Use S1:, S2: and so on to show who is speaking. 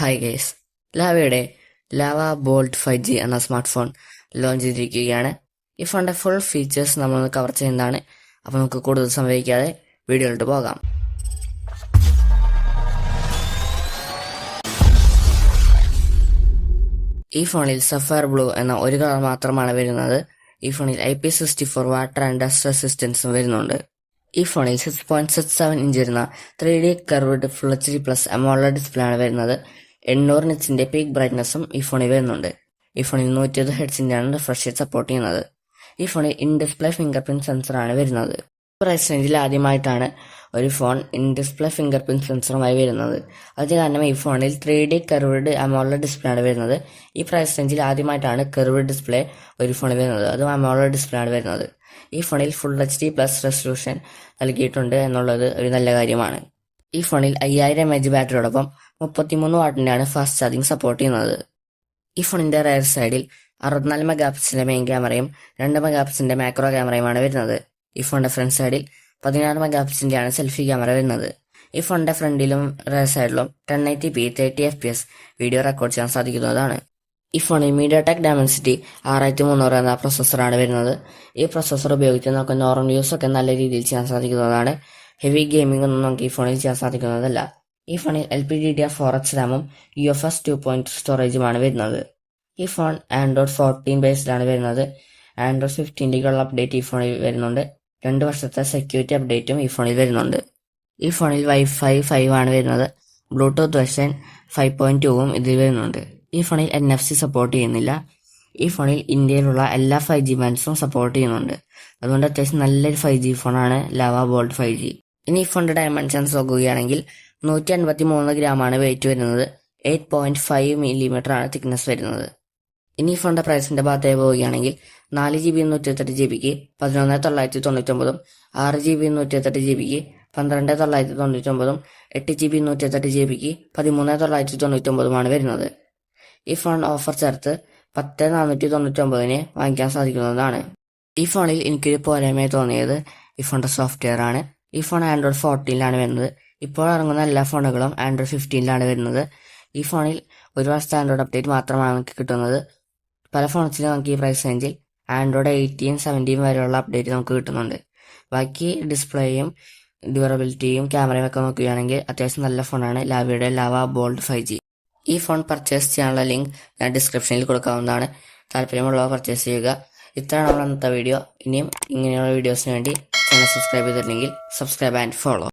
S1: Hi guys ലാവയുടെ Lava bolt five G എന്ന smart phone launch ചെയ്തിരിക്കുകയാണ്. ഈ ഫോണിന്റെ ഫുൾ ഫീച്ചേഴ്സ് നമ്മൾ കവർ ചെയ്യുന്നതാണ്. അപ്പോൾ നമുക്ക് കൂടുതൽ സംഭവിക്കാതെ വീഡിയോയിലോട്ട് പോകാം. ഈ ഫോണിൽ സഫയർ ബ്ലൂ എന്ന ഒരു കളർ മാത്രമാണ് വരുന്നത്. ഈ ഫോണിൽ I P sixty four water and dust റെസിസ്റ്റൻസും വരുന്നുണ്ട്. ഈ ഫോണിൽ six point six seven inch വരുന്ന three D curved full H D plus AMOLED display ആണ് വരുന്നത്. എണ്ണൂറ് നിച്ചിന്റെ പീക്ക് ബ്രൈറ്റ്നസ്സും ഈ ഫോണിൽ വരുന്നുണ്ട്. ഈ ഫോണിൽ നൂറ്റി ഹെഡ്സിന്റെ ആണ് റിഫ്രഷ് റേറ്റ് സപ്പോർട്ട് ചെയ്യുന്നത്. ഈ ഫോണിൽ in display finger print sensor ആണ് വരുന്നത്. പ്രൈസ് റേഞ്ചിൽ ആദ്യമായിട്ടാണ് ഒരു phone in display finger print സെൻസറുമായി വരുന്നത്. അത് കാരണം ഈ ഫോണിൽ three D curved AMOLED display ആണ് വരുന്നത്. ഈ പ്രൈസ് റേഞ്ചിൽ ആദ്യമായിട്ടാണ് കർവ്ഡ് ഡിസ്പ്ലേ ഒരു ഫോണിൽ വരുന്നത്. അതും അമോള ഡിസ്പ്ലേ ആണ് വരുന്നത്. ഈ ഫോണിൽ full H D plus resolution നൽകിയിട്ടുണ്ട് എന്നുള്ളത് ഒരു നല്ല കാര്യമാണ്. ഈ ഫോണിൽ അയ്യായിരം എം എച്ച് ബാറ്ററിയോടൊപ്പം മുപ്പത്തിമൂന്ന് വാട്ടിന്റെയാണ് ഫാസ്റ്റ് ചാർജിങ് സപ്പോർട്ട് ചെയ്യുന്നത്. ഈ ഫോണിന്റെ റയർ സൈഡിൽ അറുപത്തിനാല് മെഗാ പിക്സലിന്റെ മെയിൻ ക്യാമറയും രണ്ട് മെഗാ പിക്സലിന്റെ മാക്രോ ക്യാമറയുമാണ് വരുന്നത്. ഈ ഫോണിന്റെ ഫ്രണ്ട് സൈഡിൽ പതിനാറ് മെഗാ പിക്സലിന്റെയാണ് സെൽഫി ക്യാമറ വരുന്നത്. ഈ ഫോണിന്റെ ഫ്രണ്ടിലും റയർ സൈഡിലും ten eighty P thirty F P S video record ചെയ്യാൻ സാധിക്കുന്നതാണ്. ഈ ഫോണിൽ മീഡിയ ടെക് ഡയമൻസിറ്റി ആറായിരത്തി മുന്നൂറ് എന്ന പ്രൊസസ്സറാണ് വരുന്നത്. ഈ പ്രൊസസ്സർ ഉപയോഗിച്ച് നമുക്ക് നോർമൽ യൂസ് ഒക്കെ നല്ല രീതിയിൽ ചെയ്യാൻ സാധിക്കുന്നതാണ്. ഹെവി ഗെയിമിംഗ് ഒന്നും നമുക്ക് ഈ ഫോണിൽ ചെയ്യാൻ സാധിക്കുന്നതല്ല. ഈ ഫോണിൽ L P D D R four X റാമും U F S two point സ്റ്റോറേജുമാണ് വരുന്നത്. ഈ ഫോൺ ആൻഡ്രോയിഡ് ഫോർട്ടീൻ ബേസിലാണ് വരുന്നത്. ആൻഡ്രോയിഡ് ഉള്ള അപ്ഡേറ്റ് ഈ ഫോണിൽ വരുന്നുണ്ട്. രണ്ട് വർഷത്തെ സെക്യൂരിറ്റി അപ്ഡേറ്റും ഈ ഫോണിൽ വരുന്നുണ്ട്. ഈ ഫോണിൽ വൈഫൈ ഫൈവ് ആണ് വരുന്നത്. ബ്ലൂടൂത്ത് വെർഷൻ ഫൈവ് പോയിന്റ് ടുവും ഇതിൽ വരുന്നുണ്ട്. ഈ ഫോണിൽ എൻ എഫ് സി സപ്പോർട്ട് ചെയ്യുന്നില്ല. ഈ ഫോണിൽ ഇന്ത്യയിലുള്ള എല്ലാ ഫൈവ് ജി ബാൻഡ്സും സപ്പോർട്ട് ചെയ്യുന്നുണ്ട്. അതുകൊണ്ട് അത്യാവശ്യം നല്ലൊരു ഫൈവ് ജി ഫോണാണ് ലവ ബോൾട്ട് ഫൈവ് ജി. ഇനി ഈ ഫോണിന്റെ ഡയമെൻഷൻസ് നോക്കുകയാണെങ്കിൽ നൂറ്റി അൻപത്തി മൂന്ന് ഗ്രാമാണ് വെയിറ്റ് വരുന്നത്. എയ്റ്റ് പോയിന്റ് ഫൈവ് മില്ലിമീറ്റർ ആണ് തിക്നെസ് വരുന്നത്. ഇനി ഫോണിന്റെ പ്രൈസിന്റെ ഭാഗത്തേക്ക് പോവുകയാണെങ്കിൽ നാല് ജി ബി നൂറ്റി എട്ട് ജി ബിക്ക് പതിനൊന്ന് തൊള്ളായിരത്തി തൊണ്ണൂറ്റൊമ്പതും ആറ് ജി ബി നൂറ്റി എട്ട് ജി ബിക്ക് പന്ത്രണ്ട് തൊള്ളായിരത്തി തൊണ്ണൂറ്റൊമ്പതും എട്ട് ജി ബി നൂറ്റി എട്ട് ജി ബിക്ക് പതിമൂന്ന് തൊള്ളായിരത്തി തൊണ്ണൂറ്റൊമ്പതുമാണ് വരുന്നത്. ഈ ഫോൺ ഓഫർ ചേർത്ത് പത്ത് നാനൂറ്റി തൊണ്ണൂറ്റി ഒമ്പതിന് വാങ്ങിക്കാൻ സാധിക്കുന്നതാണ്. ഈ ഫോണിൽ എനിക്കൊരു പോരായ്മയായി തോന്നിയത് ഈ ഫോണിന്റെ സോഫ്റ്റ്വെയർ ആണ്. ഈ ഫോൺ ആൻഡ്രോയിഡ് ഫോർട്ടീനിലാണ് വരുന്നത്. ഇപ്പോൾ ഇറങ്ങുന്ന എല്ലാ ഫോണുകളും ആൻഡ്രോയിഡ് ഫിഫ്റ്റീനിലാണ് വരുന്നത്. ഈ ഫോണിൽ ഒരു വർഷത്തെ ആൻഡ്രോയിഡ് അപ്ഡേറ്റ് മാത്രമാണ് നമുക്ക് കിട്ടുന്നത്. പല ഫോൺസിലും നമുക്ക് ഈ പ്രൈസ് റേഞ്ചിൽ ആൻഡ്രോയിഡ് എയ്റ്റീൻ സെവന്റീൻ വരെയുള്ള അപ്ഡേറ്റ് നമുക്ക് കിട്ടുന്നുണ്ട്. ബാക്കി ഡിസ്പ്ലേയും ഡ്യൂറബിലിറ്റിയും ക്യാമറയും ഒക്കെ നോക്കുകയാണെങ്കിൽ അത്യാവശ്യം നല്ല ഫോണാണ്. ലാവയുടെ ലാവ ബോൾഡ് ഫൈവ് ജി ഈ ഫോൺ പർച്ചേസ് ചെയ്യാനുള്ള ലിങ്ക് ഞാൻ ഡിസ്ക്രിപ്ഷനിൽ കൊടുക്കാവുന്നതാണ്. താല്പര്യമുള്ളവ പർച്ചേസ് ചെയ്യുക. ഇത്രയാണ് നമ്മൾ അന്നത്തെ വീഡിയോ ഇനിയും ഇങ്ങനെയുള്ള വീഡിയോസിന് വേണ്ടി ചാനൽ സബ്സ്ക്രൈബ് ചെയ്തിട്ടുണ്ടെങ്കിൽ സബ്സ്ക്രൈബ് ആൻഡ് ഫോളോ